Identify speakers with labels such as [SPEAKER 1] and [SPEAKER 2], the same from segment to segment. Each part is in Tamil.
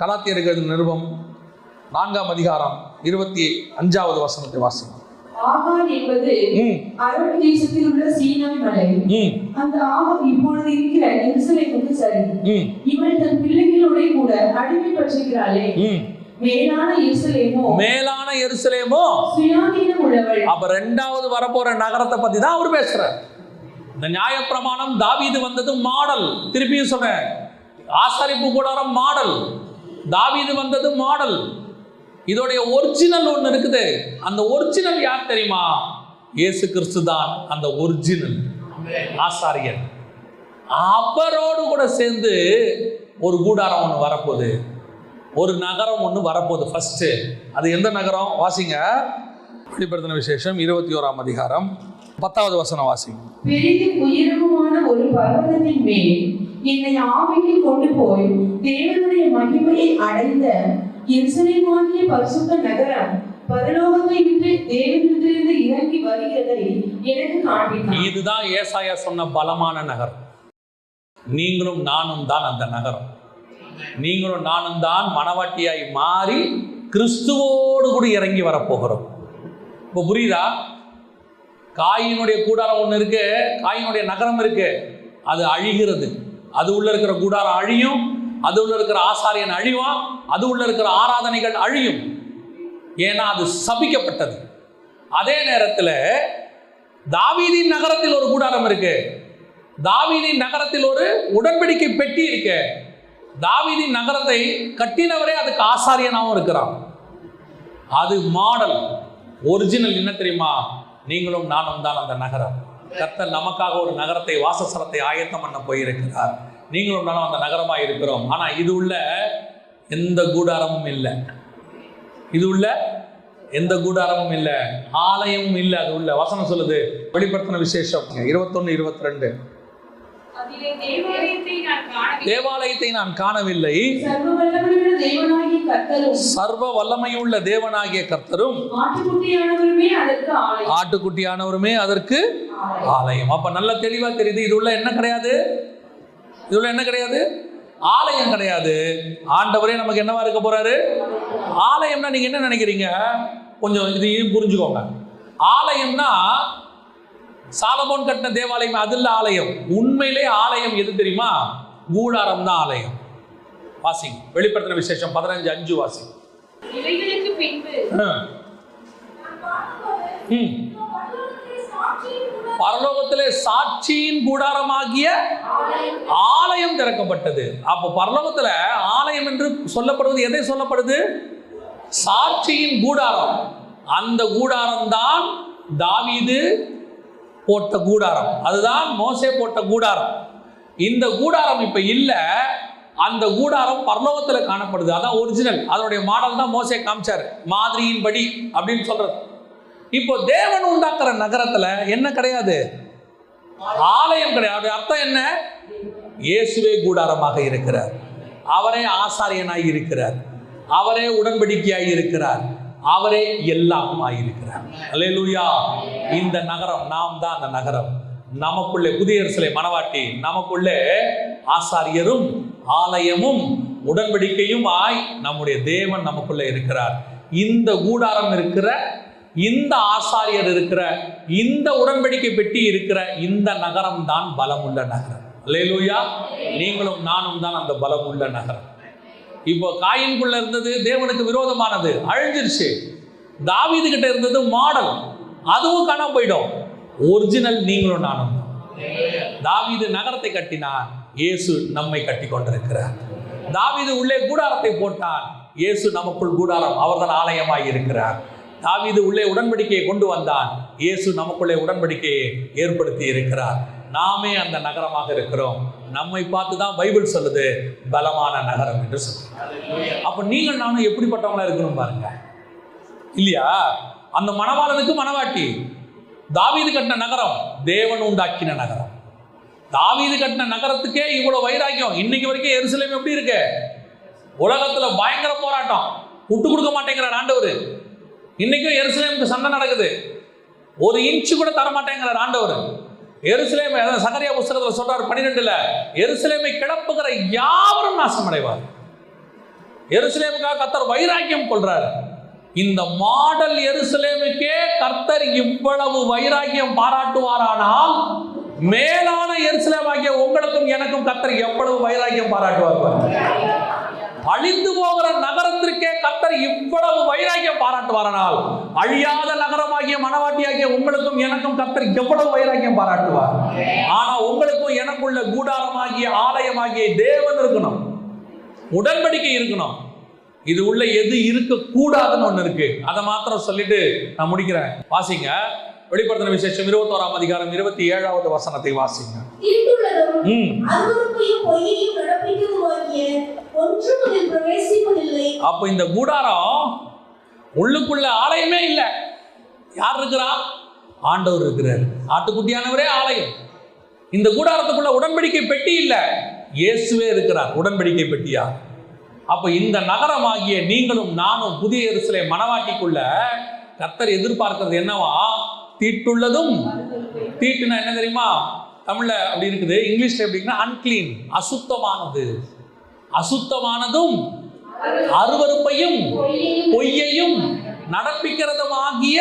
[SPEAKER 1] கலாத்தியர்கள் நிருபம் நான்காம் அதிகாரம் இருபத்தி அஞ்சாவது வசனத்தை வாசிக்கும்
[SPEAKER 2] ஆகார் என்பது அரபு தேசத்தில் உள்ள சீனாய் மலை.
[SPEAKER 1] ம்.
[SPEAKER 2] அந்த ஆகார் இப்பொழுது இருக்கிற எருசலேமுக்கு சரி.
[SPEAKER 1] ம்.
[SPEAKER 2] இவள் தன் பிள்ளைகளோட கூட அடிமைப்பட்டிருக்கிறாளே
[SPEAKER 1] ம்.
[SPEAKER 2] மேலான எருசலேமோ?
[SPEAKER 1] மேலான எருசலேமோ?
[SPEAKER 2] சுயாதீனம் உள்ளவள்.
[SPEAKER 1] அப்ப ரெண்டாவது வரப்போற நகரத்தை பத்தி தான் அவர் பேசுறார். இந்த நியாயப்பிரமாணம் தாவீது வந்தது மாடல். திருப்பியும் சொல்றேன் ஆசாரிப்பு கூடாரம் மாடல். தாவீது வந்தது மாடல் இதோடைய ஒரிஜினல் ஒன்று இருக்குது. அந்த ஒரிஜினல் யார் தெரியுமா? இயேசு கிறிஸ்து தான் அந்த ஒரிஜினல் ஆசாரியன். அவரோடு கூட சேர்ந்து ஒரு கூடாரம் ஒன்று வரப்போகுது. ஒரு நகரம் ஒன்று வரப்போகுது ஃபர்ஸ்ட் அது எந்த நகரம்? வாசிங்க. வெளிப்படுத்தின விசேஷம் இருபத்தி ஓராம் அதிகாரம் பத்தாவது வசனம் வாசிங்க.
[SPEAKER 2] என்னை ஆவியில் கொண்டு போய் தேவனுடைய மகிமையை அடைந்த எருசலேமாகிய பரிசுத்த நகரம் பரலோகத்தை விட்டு தேவனிடத்திலிருந்து இறங்கி வருகிறதை எனக்கு காண்பித்தான்
[SPEAKER 1] இதுதான் ஏசாயா சொன்ன பலமான நகரம். நீங்களும் நானும் தான் அந்த நகரம். நீங்களும் நானும் தான் மனவாட்டியாய் மாறி கிறிஸ்துவோடு கூட இறங்கி வரப்போகிறோம். இப்போ புரியுதா? காயினுடைய கூடாரம் ஒன்று இருக்கு காயினுடைய நகரம் இருக்கு. அது அழிகிறது. அது உள்ள இருக்கிற கூடாரம் அழியும் அது உள்ள இருக்கிற ஆசாரியன் அழிவான் அது உள்ள இருக்கிற ஆராதனைகள் அழியும். ஏன்னா அது சபிக்கப்பட்டது. அதே நேரத்தில் தாவீதின் நகரத்தில் ஒரு கூடாரம் இருக்கு. தாவீதின் நகரத்தில் ஒரு உடன்படிக்கை பெட்டி இருக்கு. தாவீதின் நகரத்தை கட்டினவரே அதுக்கு ஆசாரியனாகவும் இருக்கிறான். அது மாடல் ஒரிஜினல் என்ன தெரியுமா? நீங்களும் நானும் தான் அந்த நகரம். கர்த்தர் நமக்காக ஒரு நகரத்தை வாசஸ்தலத்தை ஆயத்தம் பண்ண போயிருக்கிறார். நீங்களும் நானும் அந்த நகரமாக இருக்கிறோம். ஆனால் இது உள்ள எந்த கூடாரமும் இல்லை. இது உள்ள எந்த கூடாரமும் இல்லை. ஆலயமும் இல்லை அது உள்ள. வசனம் சொல்லுது வெளிப்படுத்தின விசேஷம். இருபத்தொன்னு இருபத்தி ரெண்டு
[SPEAKER 3] தேவாலயத்தை நான் காணவில்லை.
[SPEAKER 2] சர்வ வல்லமையுள்ள தேவனாகிய கர்த்தரும் ஆட்டுக்குட்டியானவருமே அதற்கு ஆலயம்.
[SPEAKER 1] அப்ப நல்ல தெளிவா தெரியுது. இது உள்ள என்ன கிடையாது? இது உள்ள என்ன கிடையாது? ஆலயம் கிடையாது. ஆண்டவரே நமக்கு என்னவா இருக்க போறாரு? ஆலயம்னா நீங்க என்ன நினைக்கிறீங்க? கொஞ்சம் இதையும் புரிஞ்சுக்கோங்க. ஆலயம்னா சாலமோன் கட்டின தேவாலயம் அது இல்ல ஆலயம். உண்மையிலே ஆலயம் எது தெரியுமா? கூடாரம் தான் ஆலயம். வாசிங்க. வெளிப்படுத்தின விசேஷம் பதினஞ்சு அஞ்சு ஆ. ம். பரலோகத்திலே சாட்சியின் கூடாரமாகிய ஆலயம் திறக்கப்பட்டது. அப்போ பரலோகத்தில் ஆலயம் என்று சொல்லப்படுவது எதை சொல்லப்படுது? சாட்சியின் கூடாரம். அந்த கூடாரம் தான் தாவீது போட்ட கூடாரம். அதுதான் மோசே போட்ட கூடாரம். இந்த கூடாரம் இப்ப இல்ல. அந்த கூடாரம் பரலோகத்தில் காணப்படுது. அதான் ஒரிஜினல் அதனுடைய மாடல் தான் மோசே காமிச்சார். மாதிரியின்படி அப்படின்னு சொல்றது. இப்போ தேவன் உண்டாக்குற நகரத்துல என்ன கிடையாது? ஆலயம் கிடையாது. அர்த்தம் என்ன? இயேசுவே கூடாரமாக இருக்கிறார். அவரே ஆசாரியனாய் இருக்கிறார். அவரே உடன்படிக்கையாய் இருக்கிறார். அவரே எல்லாம் ஆயிருக்கிறார் அலையலூயா இந்த நகரம் நாம் தான் அந்த நகரம். நமக்குள்ளே புதிய சிலை மணவாட்டி நமக்குள்ளே ஆசாரியரும் ஆலயமும் உடன்படிக்கையும் ஆய் நம்முடைய தேவன் நமக்குள்ளே இருக்கிறார். இந்த கூடாரம் இருக்கிற இந்த ஆசாரியர் இருக்கிற இந்த உடன்படிக்கை பெட்டி இருக்கிற இந்த நகரம் தான் பலமுள்ள நகரம். அல்லேலூயா. நீங்களும் நானும் தான் அந்த பலமுள்ள நகரம். இப்போ காயின்குள்ள இருந்தது தேவனுக்கு விரோதமானது. அழிஞ்சிருச்சு. தாவீது கிட்ட இருந்தது மாடல். அதுவும் காணாம போயிடும். ஒரிஜினல் நீங்களும் நானும் தான். தாவீது நகரத்தை கட்டினார். இயேசு நம்மை கட்டி கொண்டிருக்கிறார். தாவீது உள்ளே கூடாரத்தை போட்டான் இயேசு நமக்குள் கூடாரம். அவர்தான் ஆலயமாய் இருக்கிறார். தாவீது உள்ளே உடன்படிக்கையை கொண்டு வந்தான். இயேசு நமக்குள்ளே உடன்படிக்கையை ஏற்படுத்தி இருக்கிறார். நாமே அந்த நகரமாக இருக்கிறோம். நம்மை பார்த்து தான் பைபிள் சொல்லுது பலமான நகரம் என்று சொல்லுது. அப்போ நீங்கள் நானும் எப்படிப்பட்டவங்களா இருக்கணும் பாருங்க. இல்லையா? அந்த மணவாளனுக்கு மணவாட்டி. தாவீது கட்டின நகரம் தேவன் உண்டாக்கின நகரம். தாவீது கட்டின நகரத்துக்கே இவ்வளவு வைராக்கியம். இன்னைக்கு வரைக்கும் எருசலேம் எப்படி இருக்கு? உலகத்துல பயங்கர போராட்டம். விட்டு கொடுக்க மாட்டேங்கிறார்? இன்னைக்கும் எருசலேமுக்கு சண்டை நடக்குது. ஒரு இன்ச்சு கூட தர மாட்டேங்கிறார் ஆண்டவர். எருசலேம் சகரியா புஸ்தகத்தில் சொல்றார் பன்னிரெண்டுல எருசலேமை கிளப்புகிற யாவரும் நாசமடைவார். எருசலேமுக்காக கர்த்தர் வைராக்கியம் கொள்றாரு. இந்த மாடல் எருசலேமுக்கே கர்த்தர் இவ்வளவு வைராக்கியம் பாராட்டுவாரானால் மேலான எருசலேமாகிய உங்களுக்கும் எனக்கும் கர்த்தர் எவ்வளவு வைராக்கியம் பாராட்டுவார் அழிந்து போகிற நகரத்திற்கே கர்த்தர் இவ்வளவு வைராக்கியம் பாராட்டுவாரனால் அழியாத நகரமாகிய மனவாட்டியாகிய உங்களுக்கும் எனக்கும் கர்த்தர் எவ்வளவு வைராக்கியம் பாராட்டுவார். ஆனா உங்களுக்கும் எனக்குள்ள கூடாரமாகிய ஆலயமாகிய தேவன் இருக்கணும். உடன்படிக்கை இருக்கணும். இது உள்ள எது இருக்க கூடாதுன்னு ஒண்ணு இருக்கு. அதை மாத்திரம் சொல்லிட்டு நான் முடிக்கிறேன். வாசிங்க. வெளிப்படுத்தின விசேஷம் இருபத்தோராம் அதிகாரம் இருபத்தி ஏழாவது வசனத்தை வாசிங்க. அப்போ இந்த கூடாரம் உள்ளுக்குள்ள ஆலயமே இல்லை. யார் இருக்கிறா? ஆண்டவர் இருக்கிறார். ஆட்டுக்குட்டியானவரே ஆலயம். இந்த கூடாரத்துக்குள்ள உடன்படிக்கை பெட்டி இல்லை. இயேசுவே இருக்கிறார். உடன்படிக்கை பெட்டியா? அப்போ இந்த நகரமாகிய நீங்களும் நானும் புதிய எருசலே மனவாட்டிக்குள்ள கர்த்தர் எதிர்பார்க்கிறது என்னவா? தீட்டுள்ளதும் தீட்டுனா என்ன தெரியுமா? தமிழ்ல அப்படி இருக்குது. இங்கிலீஷ்ல எப்படின்னா அன்கிளீன் அசுத்தமானது. அசுத்தமானதும் அருவருப்பையும் பொய்யையும் நடப்பிக்கிறதுமாகிய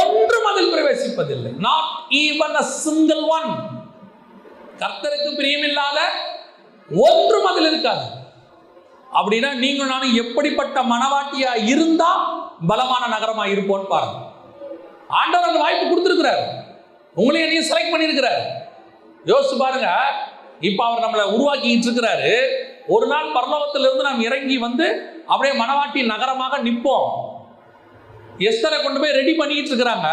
[SPEAKER 1] ஒன்றும் அதில் பிரவேசிப்பதில்லை. Not even a single one கர்த்தருக்கு பிரியமில்லாத ஒன்றும் அதில் இருக்காது. அப்படின்னா நீங்கள் நானும் எப்படிப்பட்ட மனவாட்டியா இருந்தா பலமான நகரமா இருப்போன்னு பாருங்க. ஆண்டவர் அந்த வாய்ப்பு கொடுத்துருக்கிறார். உங்களையும் நீ செலக்ட் பண்ணியிருக்கிறார். யோசிச்சு பாருங்க. இப்போ அவர் நம்மளை உருவாக்கிட்டு இருக்கிறாரு. ஒரு நாள் பரலோகத்திலிருந்து நாம் இறங்கி வந்து அப்படியே மனவாட்டி நகரமாக நிற்போம் எஸ்தரை கொண்டு போய் ரெடி பண்ணிட்டு இருக்கிறாங்க.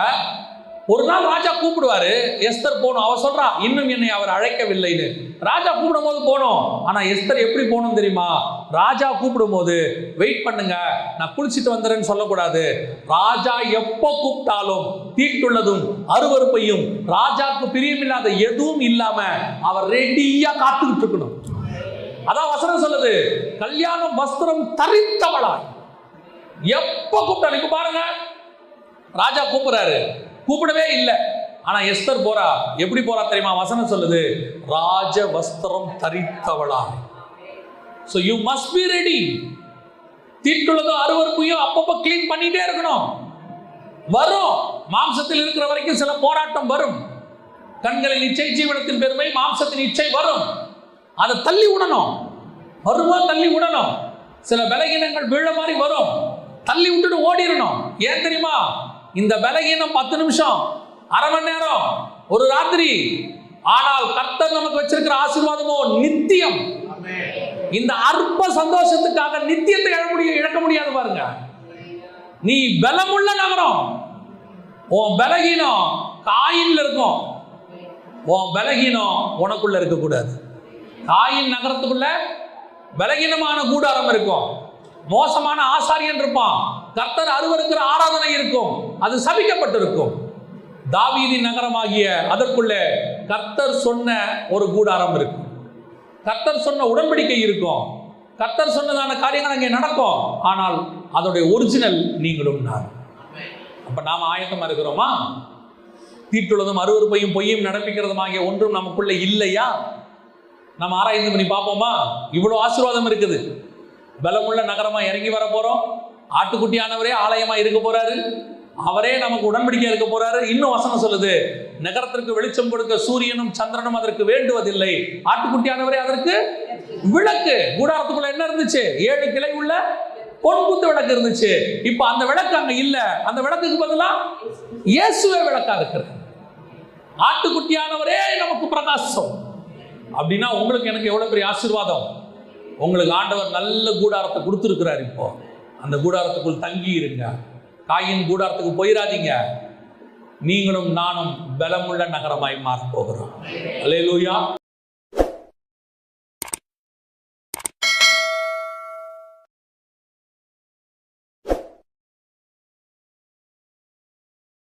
[SPEAKER 1] ஒரு நாள் ராஜா கூப்பிடுவாரு எஸ்தர் போகணும். அவர் சொல்றா இன்னும் என்னை அவர் அழைக்கவில்லைன்னு. ராஜா கூப்பிடும் போது போனோம். ஆனா எஸ்தர் எப்படி போகணும் தெரியுமா? ராஜா கூப்பிடும் போது வெயிட் பண்ணுங்க நான் குளிச்சுட்டு வந்துறேன்னு சொல்லக்கூடாது. ராஜா எப்போ கூப்பிட்டாலும் தீட்டுள்ளதும் அருவருப்பையும் ராஜாக்கு பிரியமில்லாத எதுவும் இல்லாம அவர் ரெடியா காத்துக்கிட்டு இருக்கணும். அதான் வசனம் சொல்லுது கல்யாணம் வஸ்திரம் தரித்தவளாய். எப்ப கூப்பிட்டாலும் பாருங்க. ராஜா கூப்பிடுறாரு. கூப்பிடவே இல்லை. ஆனா எஸ்தர் போறா. எப்படி போறா தெரியுமா? வசனம் சொல்லுது ராஜ வஸ்திரம் தரித்தவளா so you must be ready தீட்டுள்ளதோ அருவருப்பையும் அப்பப்போ க்ளீன் பண்ணிட்டே இருக்கணும். வரும். மாம்சத்தில் இருக்கிற வரைக்கும் சில போராட்டம் வரும். கண்களின் இச்சை ஜீவனத்தின் பெருமை மாம்சத்தின் இச்சை வரும். அதை தள்ளி விடணும். வருமா தள்ளி விடணும். சில பலகீனங்கள் வீழ மாதிரி வரும். தள்ளி விட்டுட்டு ஓடிடணும். ஏன் தெரியுமா? இந்த பலகீனம் பத்து நிமிஷம் அரை மணி நேரம் ஒரு ராத்திரி. ஆனால் கர்த்தர் நமக்கு வச்சிருக்கிற ஆசீர்வாதமோ நித்தியம். இந்த அற்ப சந்தோஷத்துக்காக நித்தியத்தை இழ முடிய இழக்க முடியாது பாருங்க. நீ பலமுள்ள நகரம். உன் பலகீனம் காயின்ல இருக்கும். உன் பலகீனம் உனக்குள்ள இருக்கக்கூடாது. காயின் நகரத்துக்குள்ள பலகீனமான கூடாரம் இருக்கும். மோசமான ஆசாரியன் இருப்பான். கர்த்தர் அருவருக்கிற ஆராதனை இருக்கும். அது சபிக்கப்பட்டிருக்கும். தாவீதி நகரமாகிய அதற்குள்ளே கர்த்தர் சொன்ன ஒரு கூடாரம் இருக்கும். கர்த்தர் சொன்ன உடன்படிக்கை இருக்கும். கர்த்தர் சொன்னதான காரியங்கள் அங்கே நடக்கும். ஆனால் அதோடைய ஒரிஜினல் நீங்களும் நான். அப்ப நாம் ஆயத்தமா இருக்கிறோமா? தீட்டுள்ளதும் அருவறுப்பையும் பொய்யும் நடப்பிக்கிறதுமாகிய ஒன்றும் நமக்குள்ள இல்லையா? நம்ம ஆராய்ந்து பண்ணி பார்ப்போமா? இவ்வளோ ஆசீர்வாதம் இருக்குது. பலமுள்ள நகரமா இறங்கி வர போறோம். ஆட்டுக்குட்டியானவரே ஆலயமா இருக்க போறாரு. அவரே நமக்கு உடன்படிக்கை இருக்க போறாரு. இன்னும் வசனம் சொல்லுது நகரத்திற்கு வெளிச்சம் கொடுக்க சூரியனும் சந்திரனும் அதற்கு வேண்டுவதில்லை. ஆட்டுக்குட்டியானவரே அதற்கு விளக்கு. கூடாரத்துக்குள்ள என்ன இருந்துச்சு? ஏழு கிளை உள்ள பொன்புத்து விளக்கு இருந்துச்சு. இப்போ அந்த விளக்கு அங்க இல்ல. அந்த விளக்குக்கு பதிலா இயேசுவே விளக்கா இருக்கிறது ஆட்டுக்குட்டியானவரே நமக்கு பிரகாசம். அப்படின்னா உங்களுக்கு எனக்கு எவ்வளவு பெரிய ஆசீர்வாதம்? உங்களுக்கு ஆண்டவர் நல்ல கூடாரத்தை கொடுத்துருக்கிறார் இப்போ. அந்த கூடாரத்துக்குள் தங்கி இருங்க காயின் கூடாரத்துக்கு போயிடாதீங்க நீங்களும் நானும் பலமுள்ள நகரமாய் மாறப் போகிறோம் அல்லேலூயா